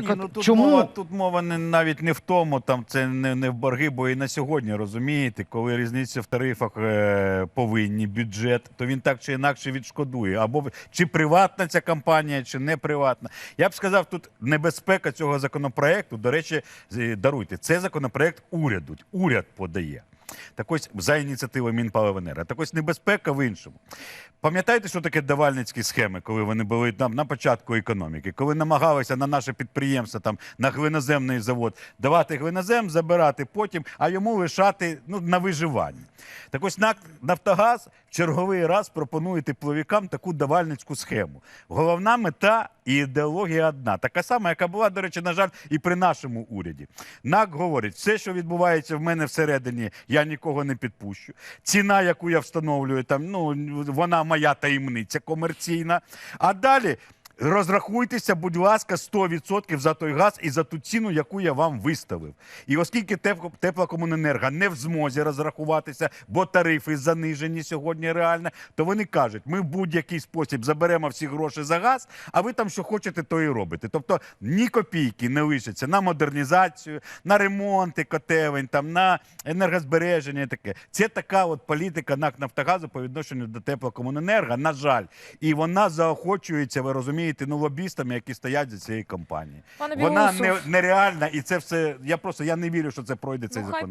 Так Ні, от ну, тут чому мова, тут мова не, навіть не в тому, там це не, не в борги, бо і на сьогодні розумієте, коли різниця в тарифах е, повинні бюджет, то він так чи інакше відшкодує. Або чи приватна ця компанія, чи не приватна. Я б сказав, тут небезпека цього законопроекту. До речі, даруйте, це законопроект уряду. Уряд подає. Так ось за ініціативою Мінпаливенера. Так ось небезпека в іншому. Пам'ятаєте, що таке давальницькі схеми, коли вони були там на початку економіки, коли намагалися на наше підприємство, там на глиноземний завод давати глинозем, забирати потім, а йому лишати ну, на виживання. Так ось Нафтогаз черговий раз пропонує пловікам таку давальницьку схему. Головна мета і ідеологія одна, така сама, яка була, до речі, на жаль, і при нашому уряді. НАК говорить, все, що відбувається в мене всередині, я нікого не підпущу. Ціна, яку я встановлюю, там ну вона моя таємниця комерційна. А далі. Розрахуйтеся, будь ласка, 100% за той газ і за ту ціну, яку я вам виставив. І оскільки Тепло- теплокомуненерго не в змозі розрахуватися, бо тарифи занижені сьогодні реально, то вони кажуть, ми в будь-який спосіб заберемо всі гроші за газ, а ви там що хочете, то і робите. Тобто ні копійки не лишиться на модернізацію, на ремонти котелень, там на енергозбереження. і Таке це така от політика НАК Нафтогазу по відношенню до теплокомуненерго, на жаль, і вона заохочується, ви розумієте, ну лобістами, які стоять за цією компанією. Пане Вона Білоусов. не, нереальна, і це все. Я просто я не вірю, що це пройде цей Ну, хай закон.